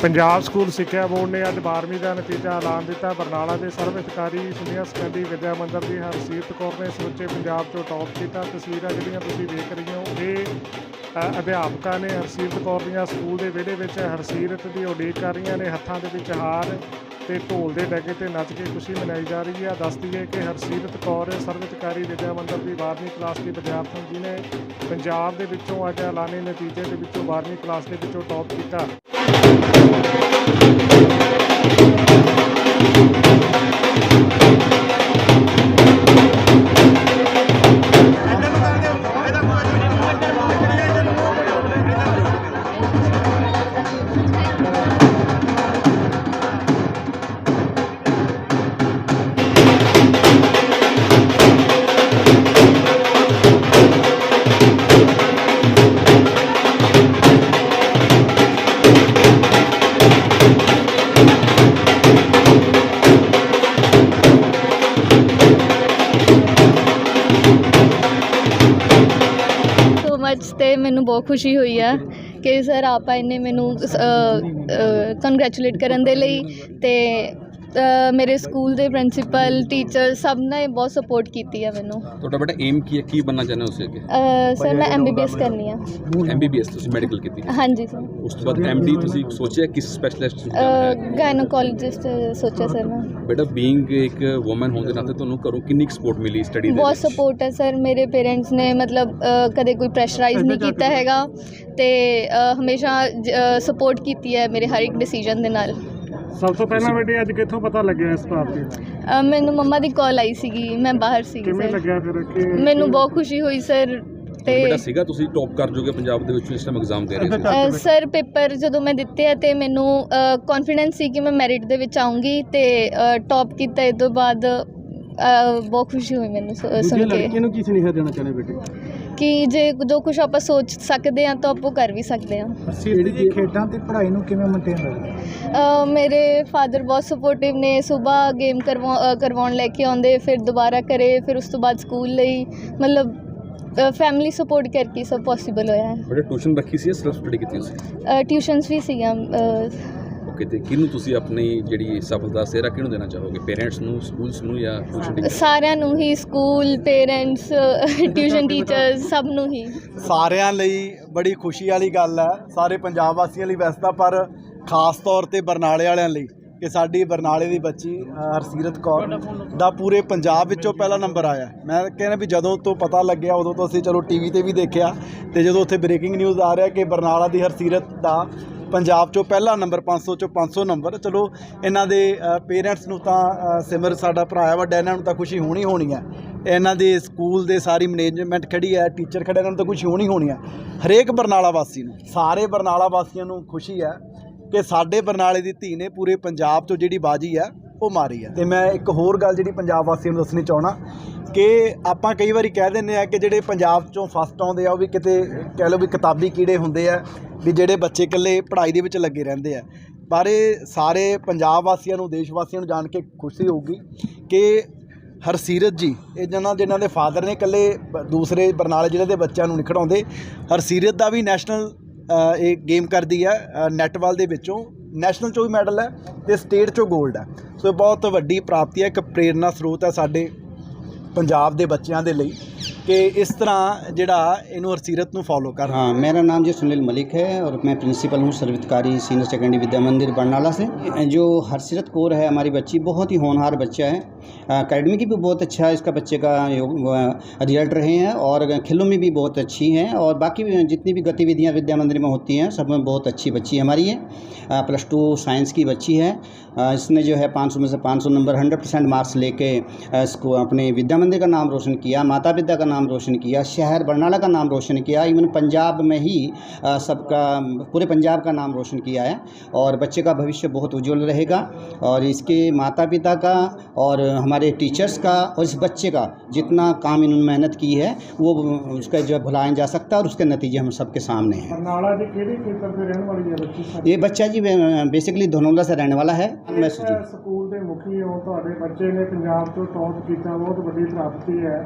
Punjab school ਸਿੱਖਿਆ board ਨੇ ਅੱਜ 12ਵੀਂ ਦਾ ਨਤੀਜਾ ਐਲਾਨ ਦਿੱਤਾ। ਬਰਨਾਲਾ ਦੇ ਸਰਵਿਤਕਾਰੀ ਸੀਨੀਅਰ ਸੈਕੰਡਰੀ ਵਿਦਿਆ ਮੰਦਰ ਦੀ ਹਰਸੀਰਤ ਕੌਰ ਨੇ ਸਮੁੱਚੇ ਪੰਜਾਬ 'ਚੋਂ ਟੌਪ ਕੀਤਾ। ਤਸਵੀਰਾਂ ਜਿਹੜੀਆਂ ਤੁਸੀਂ ਵੇਖ ਰਹੇ ਹੋ, ਇਹ ਅਧਿਆਪਕਾਂ ਨੇ ਹਰਸੀਰਤ ਕੌਰ ਦੀਆਂ ਸਕੂਲ ਦੇ ਵਿਹੜੇ ਵਿੱਚ ਹਰਸੀਰਤ ਦੀ ਉਡੀਕ ਕਰ ਰਹੀਆਂ ਨੇ। ਹੱਥਾਂ ਦੇ ਵਿੱਚ ਹਾਰ ਤੇ ਢੋਲ ਦੇ ਡੱਗੇ ਤੇ ਨੱਚ ਕੇ ਖੁਸ਼ੀ ਮਨਾਈ ਜਾ ਰਹੀ ਹੈ। ਦੱਸਦੀ ਹੈ ਕਿ ਹਰਸੀਰਤ ਕੌਰ ਸਰਵਿਤਕਾਰੀ ਵਿਦਿਆ ਮੰਦਿਰ ਦੀ 12ਵੀਂ ਕਲਾਸ ਦੀ ਵਿਦਿਆਰਥਣ ਜਿਨੇ ਪੰਜਾਬ ਦੇ ਵਿੱਚੋਂ ਅੱਜ ਐਲਾਨੇ ਨਤੀਜੇ ਦੇ ਵਿੱਚੋਂ 12ਵੀਂ ਕਲਾਸ ਦੇ ਵਿੱਚੋਂ ਟੌਪ ਕੀਤਾ। ਮਚ ਤੇ ਮੈਨੂੰ ਬਹੁਤ ਖੁਸ਼ੀ ਹੋਈ ਆ ਕਿ ਸਰ, ਆਪਾਂ ਇਹਨੇ ਮੈਨੂੰ ਕੰਗ੍ਰੈਚੁਲੇਟ ਕਰਨ ਦੇ ਲਈ ਤੇ ਮੇਰੇ ਸਕੂਲ ਦੇ ਪ੍ਰਿੰਸੀਪਲ ਟੀਚਰ ਸਭ ਨੇ ਬਹੁਤ ਸਪੋਰਟ ਕੀਤੀ ਆ ਮੈਨੂੰ। ਤੁਹਾਡਾ ਬੇਟਾ ਏਮ ਕੀ ਹੈ? ਕੀ ਬਣਨਾ ਚਾਹੁੰਦੇ ਹੋ ਤੁਸੀਂ ਅੱਗੇ? ਸਰ ਮੈਂ ਐਮਬੀਬੀਐਸ ਕਰਨੀ ਆ। ਐਮਬੀਬੀਐਸ ਤੁਸੀਂ ਮੈਡੀਕਲ ਕੀਤੀ ਹਾਂਜੀ ਸਰ। ਉਸ ਤੋਂ ਬਾਅਦ ਐਮਡੀ ਤੁਸੀਂ ਸੋਚਿਆ ਕਿਸ ਸਪੈਸ਼ਲਿਸਟ ਗਾਇਨੋਕੋਲੋਜਿਸਟ ਸੋਚਿਆ ਸਰ ਮੈਂ। ਬੇਟਾ ਬੀਇੰਗ ਇੱਕ ਔਮਨ ਹੋਣ ਦੇ ਨਾਤੇ ਤੁਹਾਨੂੰ ਘਰੋਂ ਕਿੰਨੀ ਸਪੋਰਟ ਮਿਲੀ ਸਟੱਡੀ ਦੇ ਬਹੁਤ ਵਿੱਚ? ਸਪੋਰਟ ਹੈ ਸਰ। ਮੇਰੇ ਪੇਰੈਂਟਸ ਨੇ ਮਤਲਬ ਅ, ਕਦੇ ਕੋਈ ਪ੍ਰੈਸ਼ਰਾਈਜ਼ ਨਹੀਂ ਕੀਤਾ ਹੈਗਾ ਤੇ ਅ, ਹਮੇਸ਼ਾ ਸਪੋਰਟ ਕੀਤੀ ਹੈ ਮੇਰੇ ਹਰ ਇੱਕ ਡਿਸੀਜਨ ਦੇ ਨਾਲ। ਸਭ ਤੋਂ ਪਹਿਲਾਂ ਬੇਟੇ ਅੱਜ ਕਿੱਥੋਂ ਪਤਾ ਲੱਗਿਆ ਇਸ ਪ੍ਰਾਪਤੀ ਦਾ ਅ, ਮੈਨੂੰ ਮੰਮਾ ਦੀ ਕਾਲ ਆਈ ਸੀਗੀ ਮੈਂ ਬਾਹਰ ਸੀਗੀ ਕਿਵੇਂ ਸਰ ਲੱਗਿਆ ਫਿਰ ਕਿ ਮੈਨੂੰ ਬਹੁਤ ਖੁਸ਼ੀ ਹੋਈ ਸਰ ਤੇ ਬੇਟਾ ਸੀਗਾ ਤੁਸੀਂ ਟੌਪ ਕਰ ਜੋਗੇ ਪੰਜਾਬ ਦੇ ਵਿੱਚ ਇਸ ਟਾਈਮ ਐਗਜ਼ਾਮ ਦੇ ਰਹੇ ਸੀ। ਅ, ਸਰ ਪੇਪਰ ਜਦੋਂ ਮੈਂ ਦਿੱਤੇ ਆ ਤੇ ਮੈਨੂੰ ਕੌਨਫੀਡੈਂਸ ਸੀ ਕਿ ਮੈਂ ਮੈਰਿਟ ਦੇ ਵਿੱਚ ਆਉਂਗੀ ਤੇ ਟੌਪ ਕੀਤਾ ਇਹ ਤੋਂ ਬਾਅਦ ਅ, ਬਹੁਤ ਖੁਸ਼ੀ ਹੋਈ ਮੈਨੂੰ ਸੁ- ਸੁਣ ਕੇ। ਨੂੰ ਕੀ ਸੁਨੇਹਾ ਦੇਣਾ ਚਾਹੁੰਦੇ ਬੇਟੇ? ਕਿ ਜੇ ਜੋ ਕੁਝ ਆਪਾਂ ਸੋਚ ਸਕਦੇ ਆ ਤਾਂ ਆਪਾਂ ਕਰ ਵੀ ਸਕਦੇ ਆ ਜਿਹੜੀ ਦੀ ਖੇਡਾਂ ਤੇ ਪੜ੍ਹਾਈ ਨੂੰ ਕਿਵੇਂ ਮੇਨਟੇਨ ਰੱਖਦੇ ਅ, ਮੇਰੇ ਫਾਦਰ ਬਹੁਤ ਸਪੋਰਟਿਵ ਨੇ ਸਵੇਰ ਗੇਮ ਕਰਵਾ ਅ, ਕਰਵਾਉਣ ਲੈ ਕੇ ਆਉਂਦੇ ਫਿਰ ਦੁਬਾਰਾ ਕਰੇ ਫਿਰ ਉਸ ਤੋਂ ਬਾਅਦ ਸਕੂਲ ਲਈ ਮਤਲਬ ਫੈਮਿਲੀ ਸਪੋਰਟ ਕਰਕੇ ਸਭ ਪੋਸੀਬਲ ਹੋਇਆ ਹੈ। ਬੇਟਾ ਟਿਊਸ਼ਨ ਰੱਖੀ ਸੀ ਸੈਲਫ ਸਟੱਡੀ ਕੀਤੀ ਸੀ? ਟਿਊਸ਼ਨਸ ਵੀ ਸੀਗੀਆਂ ਅ, ਓਕੇ ਤੇ ਕਿਹਨੂੰ ਤੁਸੀਂ ਆਪਣੀ ਜਿਹੜੀ ਸਫਲਤਾ ਸਿਹਰਾ ਕਿਹਨੂੰ ਦੇਣਾ ਚਾਹੋਗੇ? ਪੇਰੈਂਟਸ ਨੂੰ ਸਕੂਲਸ ਨੂੰ ਜਾਂ ਟਿਊਸ਼ਨ ਟੀਚਰ ਸਾਰਿਆਂ ਨੂੰ ਹੀ ਸਕੂਲ ਪੇਰੈਂਟਸ ਟਿਊਸ਼ਨ ਟੀਚਰਸ ਸਭ ਨੂੰ ਹੀ। ਸਾਰਿਆਂ ਲਈ ਬੜੀ ਖੁਸ਼ੀ ਵਾਲੀ ਗੱਲ ਹੈ। ਸਾਰੇ ਪੰਜਾਬ ਵਾਸੀਆਂ ਲਈ ਵੈਸੇ ਤਾਂ ਪਰ ਖਾਸ ਤੌਰ ਤੇ ਬਰਨਾਲੇ ਵਾਲਿਆਂ ਲਈ ਕਿ ਸਾਡੀ ਬਰਨਾਲੇ ਦੀ ਬੱਚੀ ਅ, ਹਰਸੀਰਤ ਕੌਰ ਦਾ ਪੂਰੇ ਪੰਜਾਬ ਵਿੱਚੋਂ ਪਹਿਲਾ ਨੰਬਰ ਆਇਆ ਮੈਂ ਕਹਿੰਦਾ ਵੀ ਜਦੋਂ ਤੋਂ ਪਤਾ ਲੱਗਿਆ ਉਦੋਂ ਤੋਂ ਅਸੀਂ ਚਲੋ ਟੀਵੀ ਤੇ ਵੀ ਦੇਖਿਆ ਤੇ ਜਦੋਂ ਉੱਥੇ ਬ੍ਰੇਕਿੰਗ ਨਿਊਜ਼ ਆ ਰਿਹਾ ਕਿ ਬਰਨਾਲਾ ਦੀ ਹਰਸੀਰਤ ਦਾ ਪੰਜਾਬ ਚੋਂ ਪਹਿਲਾ ਨੰਬਰ 500 ਚੋਂ 500 ਨੰਬਰ। ਚਲੋ, ਇਹਨਾਂ ਦੇ ਪੇਰੈਂਟਸ ਨੂੰ ਤਾਂ ਸਿਮਰ ਸਾਡਾ ਭਰਾ ਹੈ, ਵੱਡਾ ਇਹਨਾਂ ਨੂੰ ਤਾਂ ਖੁਸ਼ੀ ਹੋਣੀ ਹੋਣੀ ਹੈ। ਇਹਨਾਂ ਦੇ ਸਕੂਲ ਦੇ ਸਾਰੀ ਮੈਨੇਜਮੈਂਟ ਖੜੀ ਹੈ ਟੀਚਰ ਖੜੇ, ਇਹਨਾਂ ਨੂੰ ਤਾਂ ਖੁਸ਼ੀ ਹੋਣੀ ਹੋਣੀ ਹੈ। ਹਰੇਕ ਬਰਨਾਲਾ ਵਾਸੀ ਨੂੰ, ਸਾਰੇ ਬਰਨਾਲਾ ਵਾਸੀਆਂ ਨੂੰ ਖੁਸ਼ੀ ਹੈ ਕਿ ਸਾਡੇ ਬਰਨਾਲੇ ਦੀ ਧੀ ਨੇ ਪੂਰੇ ਪੰਜਾਬ 'ਚੋਂ ਜਿਹੜੀ ਬਾਜੀ ਹੈ, ਉਹ ਮਾਰੀ ਹੈ। ਤੇ ਮੈਂ ਇੱਕ ਹੋਰ ਗੱਲ ਜਿਹੜੀ ਪੰਜਾਬ ਵਾਸੀਆਂ ਨੂੰ ਦੱਸਣੀ ਚਾਹਣਾ ਕਿ ਆਪਾਂ ਕਈ ਵਾਰੀ ਕਹਿ ਦਿੰਦੇ ਆ ਕਿ ਜਿਹੜੇ ਪੰਜਾਬ 'ਚੋਂ ਫਸਟ ਆਉਂਦੇ ਆ, ਉਹ ਵੀ ਕਿਤੇ ਕਹਿ ਲਓ ਵੀ ਕਿਤਾਬੀ ਕੀੜੇ ਹੁੰਦੇ ਆ ਵੀ ਜਿਹੜੇ ਬੱਚੇ ਇਕੱਲੇ ਪੜ੍ਹਾਈ ਦੇ ਵਿੱਚ ਲੱਗੇ ਰਹਿੰਦੇ ਆ। ਪਰ ਇਹ ਸਾਰੇ ਪੰਜਾਬ ਵਾਸੀਆਂ ਨੂੰ ਦੇਸ਼ ਵਾਸੀਆਂ ਨੂੰ ਜਾਣ ਕੇ ਖੁਸ਼ੀ ਹੋਊਗੀ ਕਿ ਹਰਸੀਰਤ ਜੀ ਇਹ ਜਿਹਨਾਂ ਜਿਨ੍ਹਾਂ ਦੇ ਫਾਦਰ ਨੇ ਇਕੱਲੇ ਦੂਸਰੇ ਬਰਨਾਲੇ ਜ਼ਿਲ੍ਹੇ ਦੇ ਬੱਚਿਆਂ ਨੂੰ ਨਹੀਂ ਖੜਾਉਂਦੇ ਹਰਸੀਰਤ ਦਾ ਵੀ ਨੈਸ਼ਨਲ ਇਹ ਗੇਮ ਕਰਦੀ ਹੈ ਅ, ਨੈਟਬਾਲ ਦੇ ਵਿੱਚੋਂ। ਨੈਸ਼ਨਲ ਚੋਂ ਵੀ ਮੈਡਲ ਹੈ ਤੇ ਸਟੇਟ ਚੋਂ 골ਡ ਹੈ। ਸੋ ਇਹ ਬਹੁਤ ਵੱਡੀ ਪ੍ਰਾਪਤੀ ਹੈ ਇੱਕ ਪ੍ਰੇਰਨਾ ਸਰੋਤ ਹੈ ਸਾਡੇ ਪੰਜਾਬ ਦੇ ਬੱਚਿਆਂ ਦੇ ਲਈ। ਕਿ ਇਸ ਤਰ੍ਹਾਂ ਜਿਹੜਾ ਇਹਨੂੰ ਹਰਸੀਰਤ ਨੂੰ ਫੋਲੋ ਕਰ हाँ मेरा नाम जी सुनील मलिक है और मैं प्रिंसिपल हूँ सर्वितकारी सीनियर सेकेंडरी विद्या मंदिर बरनाला से जो हरसीरत कौर है हमारी बच्ची बहुत ही होनहार बच्चा है अकेडमी की भी बहुत अच्छा इसका बच्चे का रिजल्ट रहे हैं और खेलों में भी बहुत अच्छी हैं और बाकी भी जितनी भी गतिविधियाँ विद्या मंदिर में होती हैं सब में बहुत अच्छी बच्ची हमारी है प्लस टू साइंस की बच्ची है अ, इसने जो है 500 में से 500 नंबर 100 परसेंट मार्क्स लेके अ, इसको अपने विद्या मंदिर का नाम रोशन किया माता पिता का नाम रोशन किया शहर बरनाला का नाम रोशन किया इवन पंजाब में ही अ, सबका पूरे पंजाब का नाम रोशन किया है और बच्चे का भविष्य बहुत उज्जवल रहेगा और इसके माता पिता का और हमारे टीचर्स का और इस बच्चे का जितना काम इन्होंने मेहनत की है वो उसका जो है भुलाया जा सकता है और उसके नतीजे हम सबके सामने हैं ਬਰਨਾਲਾ ਦੇ ਕਿਹੜੇ ਖੇਤਰ ਦੇ ਰਹਿਣ ਵਾਲੀ ਹੈ ਬੱਚੀ ਸਾਡੀ ये बच्चा जी बेसिकली धनौला से रहने वाला है मैं जी ਇੱਕ ਸਕੂਲ ਦੇ ਮੁਖੀ ਹੋ ਤੁਹਾਡੇ ਬੱਚੇ ਨੇ ਪੰਜਾਬ ਤੋਂ ਟੌਪ ਕੀਤਾ ਬਹੁਤ ਵੱਡੀ ਪ੍ਰਾਪਤੀ ਹੈ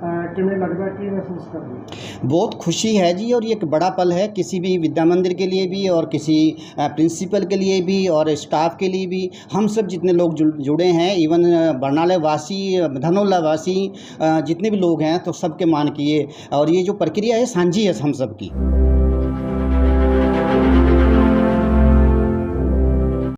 लगभग बहुत खुशी है जी, और ये एक बड़ा पल है किसी भी विद्या मंदिर के लिए भी, और किसी प्रिंसिपल के लिए भी, और स्टाफ के लिए भी। हम सब जितने लोग जुड़े हैं, इवन बरनाला वासी धनोला वासी जितने भी लोग हैं तो सबके मान किए। और ये जो प्रक्रिया है, सांझी है हम सब की।